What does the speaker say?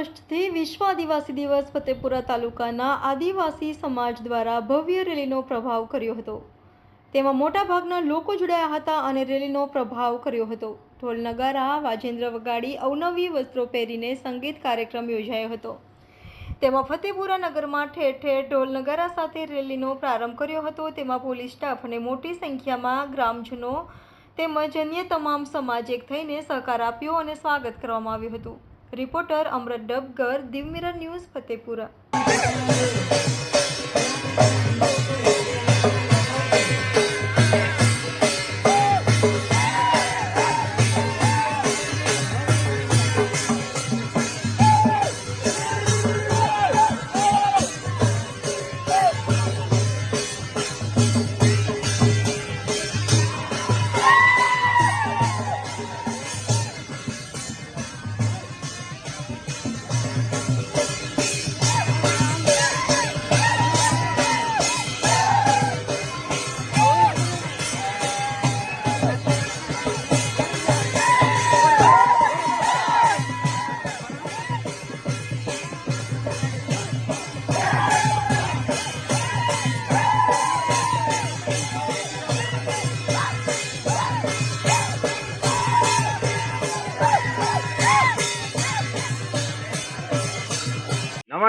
આજે વિશ્વ આદિવાસી દિવસ ફતેપુરા તાલુકાના આદિવાસી સમાજ દ્વારા ભવ્ય રેલીનો પ્રભાવ કર્યો હતો. તેમાં મોટાભાગના લોકો જોડાયા હતા અને રેલીનો પ્રભાવ કર્યો હતો. ઢોલ નગારા, વાજેન્દ્ર વગાડી, અવનવી વસ્ત્રો પહેરીને સંગીત કાર્યક્રમ યોજાયો હતો. તેમાં ફતેપુરા નગરમાં ઠેર ઠેર ઢોલ નગારા સાથે રેલીનો પ્રારંભ કર્યો હતો. તેમાં પોલીસ સ્ટાફ અને મોટી સંખ્યામાં ગ્રામજનો તેમજ અન્ય તમામ સમાજ એક થઈને સહકાર આપ્યો અને સ્વાગત કરવામાં આવ્યું હતું. Reporter Amrat Dabgar Diu mirror news Fatepura.